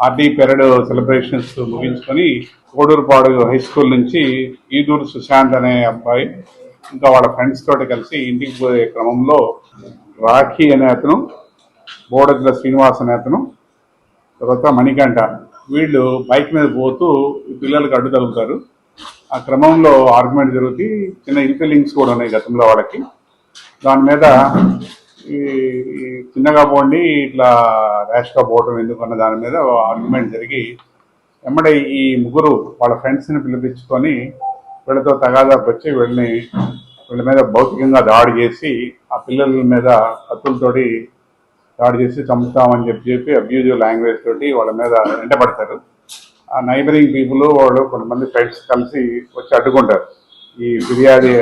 RD parade celebrations ముగించుకొని Koduru high school నుంచి ఈదూరు సుశాంత్ అనే అబ్బాయి ఇంకా వాళ్ళ ఫ్రెండ్స్ తోటి కలిసి ఇంటికి పోయే క్రమంలో రాఖీ అనే అతను బోడగిల శ్రీనివాస్ అనే అతను తర్వాత మణికంఠ వీళ్ళు బైక్ మీద పోతూ పిల్లలకు అడ్డు తగులుతారు. ఆ క్రమంలో ఆర్గ్యుమెంట్ జరుగుతూ చిన్న ఇన్ఫీలింగ్స్ కూడా ఉన్నాయి గతంలో వాళ్ళకి. దాని మీద ఈ చిన్నగా పోండి ఇట్లా ర్యాష్గా పోవటం ఎందుకన్న దాని మీద ఆర్గ్యుమెంట్ జరిగి ఎమ్మడే ఈ ముగ్గురు వాళ్ళ ఫ్రెండ్స్ని పిలిపించుకొని వీళ్ళతో తగాదాపు వచ్చి వీళ్ళని వీళ్ళ మీద భౌతికంగా దాడి చేసి ఆ పిల్లల మీద కత్తులతోటి దాడి చేసి చంపుతామని చెప్పి చెప్పి అబ్యూజివ్ లాంగ్వేజ్ తోటి వాళ్ళ మీద వెంటబడతారు. ఆ నైబరింగ్ పీపుల్ వాళ్ళు కొంతమంది ఫ్రెండ్స్ కలిసి వచ్చి అడ్డుకుంటారు. ఈ ఫిర్యాది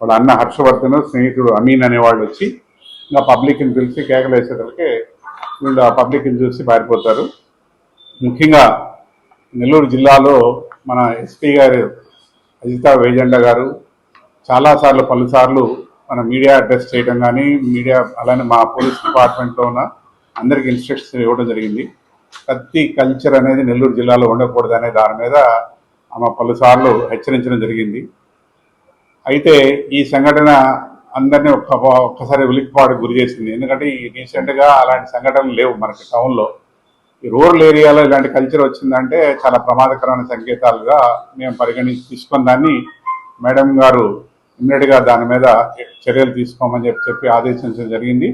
వాళ్ళ అన్న హర్షవర్ధన్ స్నేహితుడు అమీన్ అనే వాళ్ళు వచ్చి ఇంకా పబ్లిక్ని పిలిచి కేకలు వేసేటప్పటికి వీళ్ళు ఆ పబ్లిక్ని చూసి పారిపోతారు. ముఖ్యంగా నెల్లూరు జిల్లాలో మన ఎస్పీ గారు అజిత వేజెండ గారు చాలాసార్లు పలుసార్లు మన మీడియా అడ్రస్ చేయడం కానీ మీడియా అలానే మా పోలీస్ డిపార్ట్మెంట్లో ఉన్న అందరికి ఇన్స్ట్రక్షన్స్ ఇవ్వడం జరిగింది. ప్రతి కల్చర్ అనేది నెల్లూరు జిల్లాలో ఉండకూడదు అనే దాని మీద ఆమె పలుసార్లు హెచ్చరించడం జరిగింది. అయితే ఈ సంఘటన అందరినీ ఒక్క ఒక్కసారి ఉలిక్కిపాటు గురి చేసింది. ఎందుకంటే ఈ రీసెంట్గా అలాంటి సంఘటనలు లేవు మనకి టౌన్లో. ఈ రూరల్ ఏరియాలో ఇలాంటి కల్చర్ వచ్చిందంటే చాలా ప్రమాదకరమైన సంకేతాలుగా మేము పరిగణించి తీసుకున్న దాన్ని మేడం గారు ఇమ్మీడియట్గా దాని మీద చర్యలు తీసుకోమని చెప్పి చెప్పి ఆదేశించడం జరిగింది.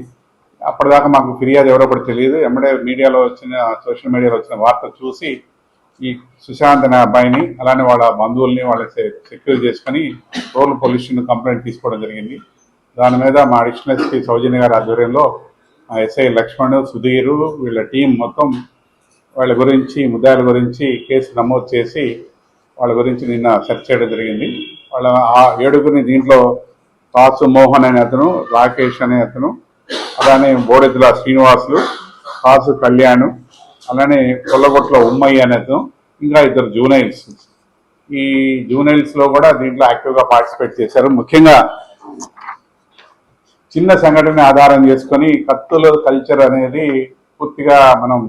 అప్పటిదాకా మాకు ఫిర్యాదు ఎవరో కూడా తెలియదు. ఎమ్మడే మీడియాలో వచ్చిన సోషల్ మీడియాలో వచ్చిన వార్త చూసి ఈ సుశాంత్ అనే అబ్బాయిని అలానే వాళ్ళ బంధువుల్ని వాళ్ళ సెక్యూర్ చేసుకొని రూరల్ పొల్యూషన్ కంప్లైంట్ తీసుకోవడం జరిగింది. దాని మీద మా అడిషనల్ ఎస్పీ సౌజన్య గారి ఆధ్వర్యంలో మా ఎస్ఐ లక్ష్మణ్ సుధీరు వీళ్ళ టీం మొత్తం వాళ్ళ గురించి ముద్దాయిల గురించి కేసు నమోదు చేసి వాళ్ళ గురించి నిన్న సెర్చ్ చేయడం జరిగింది. వాళ్ళ ఆ ఏడుగురిని దీంట్లో పాసు మోహన్ అనే అతను రాకేష్ అనే అతను అలానే బోడెద్దుల శ్రీనివాసులు కాసు కళ్యాణ్ అలానే కొల్లగొట్ల ఉమ్మయ్య అనే అతను ఇంకా ఇద్దరు జూనైల్స్. ఈ జూనైల్స్లో కూడా దీంట్లో యాక్టివ్గా పార్టిసిపేట్ చేశారు. ముఖ్యంగా చిన్న సంఘటన ఆధారం చేసుకొని కత్తుల కల్చర్ అనేది పూర్తిగా మనం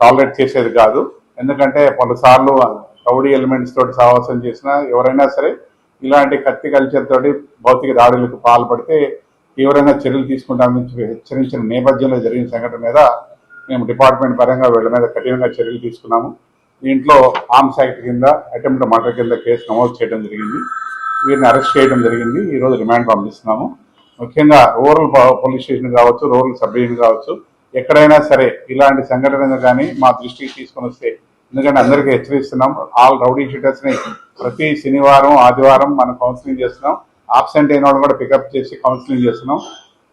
టాలరేట్ చేసేది కాదు. ఎందుకంటే పలుసార్లు రౌడీ ఎలిమెంట్స్ తోటి సహవాసం చేసిన ఎవరైనా సరే ఇలాంటి కత్తి కల్చర్ తోటి భౌతిక దాడులకు పాల్పడితే తీవ్రంగా చర్యలు తీసుకుంటామని హెచ్చరించిన నేపథ్యంలో జరిగిన సంఘటన మీద మేము డిపార్ట్మెంట్ పరంగా వీళ్ళ మీద కఠినంగా చర్యలు తీసుకున్నాము. దీంట్లో ఆర్మ్స్ యాక్ట్ కింద అటెంప్ట్ మర్డర్ కింద కేసు నమోదు చేయడం జరిగింది. వీరిని అరెస్ట్ చేయడం జరిగింది. ఈరోజు రిమాండ్ పంపిస్తున్నాము. ముఖ్యంగా రూరల్ పోలీస్ స్టేషన్ కావచ్చు రూరల్ సబ్ డివిజన్ కావచ్చు ఎక్కడైనా సరే ఇలాంటి సంఘటనలు కానీ మా దృష్టికి తీసుకొని వస్తే ఎందుకంటే అందరికీ హెచ్చరిస్తున్నాం ఆల్ రౌడీ షీటర్స్ని ప్రతి శనివారం ఆదివారం మనం కౌన్సిలింగ్ చేస్తున్నాం ఆబ్సెంట్ అయిన వాళ్ళు కూడా పికప్ చేసి కౌన్సిలింగ్ చేస్తున్నాం.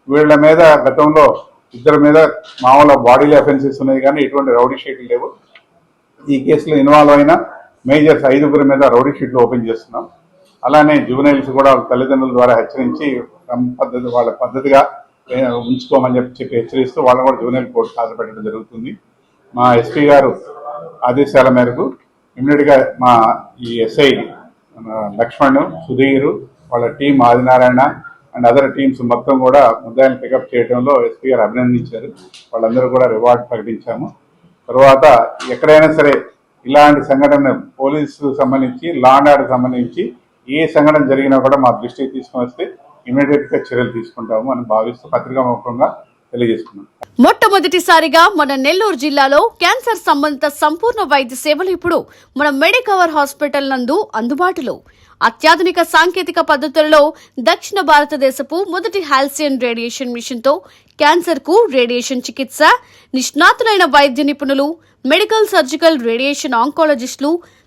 వీళ్ళ మీద గతంలో ఇద్దరి మీద మామూలు బాడీలో అఫెన్సెస్ ఉన్నాయి కానీ ఎటువంటి రౌడీ షీట్లు లేవు. ఈ కేసులో ఇన్వాల్వ్ అయిన మేజర్స్ ఐదుగురి మీద రౌడీ షీట్లు ఓపెన్ చేస్తున్నాం. అలానే జూనైల్స్ కూడా వాళ్ళ తల్లిదండ్రుల ద్వారా హెచ్చరించి పద్ధతి వాళ్ళ పద్ధతిగా ఉంచుకోమని చెప్పి చెప్పి హెచ్చరిస్తూ వాళ్ళని కూడా జూనైల్ కోర్టు హాజరుపెట్టడం జరుగుతుంది. మా ఎస్పీ గారు ఆదేశాల మేరకు ఇమ్మీడియట్గా మా ఈ ఎస్ఐ లక్ష్మణ్ సుధీర్ వాళ్ళ team Adinarayana and other teams మొత్తం కూడా ముద్దాయిని పికప్ చేయడంలో ఎస్పీ గారు అభినందించారు. వాళ్ళందరూ కూడా రివార్డ్ ప్రకటించాము. తర్వాత ఎక్కడైనా సరే ఇలాంటి సంఘటన పోలీసు సంబంధించి లా అండ్ ఆర్డర్ సంబంధించి ఏ సంఘటన జరిగినా కూడా మా దృష్టికి తీసుకొని వస్తే ఇమీడియట్గా చర్యలు తీసుకుంటాము అని భావిస్తూ పత్రికా ముఖంగా మొట్టమొదటిసారిగా మన నెల్లూరు జిల్లాలో క్యాన్సర్ సంబంధిత సంపూర్ణ వైద్య సేవలు ఇప్పుడు మన మెడికవర్ హాస్పిటల్ నందు అందుబాటులో. అత్యాధునిక సాంకేతిక పద్ధతులలో దక్షిణ భారతదేశపు మొదటి హాల్సియన్ రేడియేషన్ మిషన్తో క్యాన్సర్కు రేడియేషన్ చికిత్స నిష్ణాతులైన వైద్య నిపుణులు మెడికల్ సర్జికల్ రేడియేషన్ ఆంకాలజిస్టులు